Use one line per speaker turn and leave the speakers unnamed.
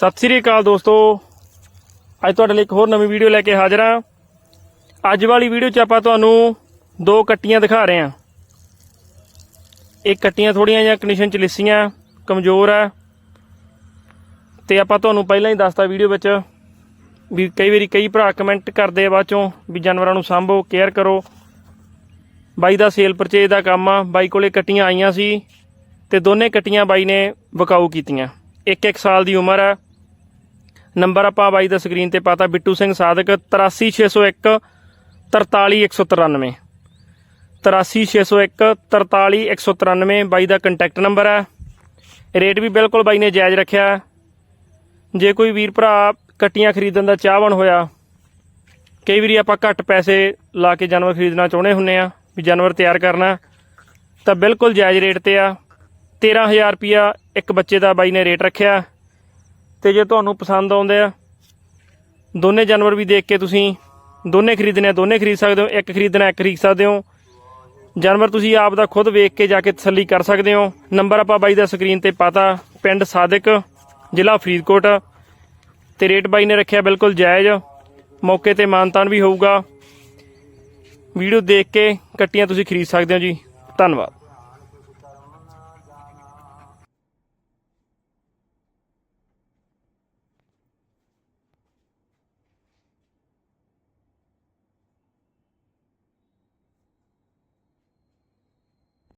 ਸਤਿ ਸ੍ਰੀ ਅਕਾਲ ਦੋਸਤੋ। ਅੱਜ ਤੁਹਾਡੇ ਲਈ ਇੱਕ ਹੋਰ ਨਵੀਂ ਵੀਡੀਓ ਲੈ ਕੇ ਹਾਜ਼ਰ ਹਾਂ। ਅੱਜ ਵਾਲੀ ਵੀਡੀਓ 'ਚ ਆਪਾਂ ਤੁਹਾਨੂੰ ਦੋ ਕੱਟੀਆਂ ਦਿਖਾ ਰਹੇ ਹਾਂ। ਇਹ ਕੱਟੀਆਂ ਥੋੜੀਆਂ ਜਿਹੀਆਂ ਕੰਡੀਸ਼ਨ 'ਚ ਲਿੱਸੀਆਂ, ਕਮਜ਼ੋਰ ਆ ਤੇ ਆਪਾਂ ਤੁਹਾਨੂੰ ਪਹਿਲਾਂ ਹੀ ਦੱਸਤਾ ਵੀਡੀਓ ਵਿੱਚ ਵੀ ਕਈ ਵਾਰੀ ਕਈ ਭਰਾ ਕਮੈਂਟ ਕਰਦੇ ਆ ਬਾਅਦ ਚੋਂ ਵੀ ਜਾਨਵਰਾਂ ਨੂੰ ਸਾਂਭੋ ਕੇਅਰ ਕਰੋ। ਬਾਈ ਦਾ ਸੇਲ ਪਰਚੇਜ ਦਾ ਕੰਮ ਆ, ਬਾਈ ਕੋਲੇ ਕੱਟੀਆਂ ਆਈਆਂ ਸੀ ਤੇ ਦੋਨੇ ਕੱਟੀਆਂ ਬਾਈ ਨੇ ਵਿਕਾਊ ਕੀਤੀਆਂ। ਇੱਕ ਇੱਕ ਸਾਲ ਦੀ ਉਮਰ ਆ ਨੰਬਰ ਆਪਾਂ ਬਾਈ ਦਾ ਸਕਰੀਨ ਤੇ ਪਾਤਾ, ਬਿੱਟੂ ਸਿੰਘ ਸਾਦਕ 83601 43193 83601 43193 ਬਾਈ ਦਾ ਕੰਟੈਕਟ ਨੰਬਰ ਹੈ। ਰੇਟ ਵੀ ਬਿਲਕੁਲ ਬਾਈ ਨੇ ਜਾਇਜ਼ ਰੱਖਿਆ ਜੇ ਕੋਈ ਵੀਰ ਭਰਾ ਕੱਟੀਆਂ ਖਰੀਦਣ ਦਾ ਚਾਹਵਣ ਹੋਇਆ, ਕਈ ਵਾਰੀ ਆਪਾਂ ਘੱਟ ਪੈਸੇ ਲਾ ਕੇ ਜਾਨਵਰ ਖਰੀਦਣਾ ਚਾਹੁੰਦੇ ਹੁੰਨੇ ਆ ਵੀ ਜਾਨਵਰ ਤਿਆਰ ਕਰਨਾ ਤਾਂ ਬਿਲਕੁਲ ਜਾਇਜ਼ ਰੇਟ ਤੇ ਆ। 13000 ਰੁਪਿਆ ਇੱਕ ਬੱਚੇ ਦਾ ਬਾਈ ਨੇ ਰੇਟ ਰੱਖਿਆ ਤੇ ਜੇ ਤੁਹਾਨੂੰ ਪਸੰਦ ਆਉਂਦੇ ਆ, ਦੋਨੇ ਜਾਨਵਰ ਵੀ ਦੇਖ ਕੇ ਤੁਸੀਂ ਦੋਨੇ ਖਰੀਦਣੇ ਆ, ਦੋਨੇ ਖਰੀਦ ਸਕਦੇ ਹੋ, ਇੱਕ ਖਰੀਦਣਾ, ਇੱਕ ਖਰੀਦ ਸਕਦੇ ਹੋ। ਜਾਨਵਰ ਤੁਸੀਂ ਆਪ ਦਾ ਖੁਦ ਵੇਖ ਕੇ ਜਾ ਕੇ ਤਸੱਲੀ ਕਰ ਸਕਦੇ ਹੋ। ਨੰਬਰ ਆਪਾਂ ਬਾਈ ਦਾ ਸਕਰੀਨ ਤੇ ਪਾਤਾ, ਪਿੰਡ ਸਾਦਿਕ, ਜ਼ਿਲ੍ਹਾ ਫਰੀਦਕੋਟ। ਤੇ ਰੇਟ ਬਾਈ ਨੇ ਰੱਖਿਆ ਬਿਲਕੁਲ ਜਾਇਜ਼। ਮੌਕੇ ਤੇ ਮਾਨਤਾਨ ਵੀ ਹੋਊਗਾ। ਵੀਡੀਓ ਦੇਖ ਕੇ ਕੱਟੀਆਂ ਤੁਸੀਂ ਖਰੀਦ ਸਕਦੇ ਹੋ ਜੀ। ਧੰਨਵਾਦ।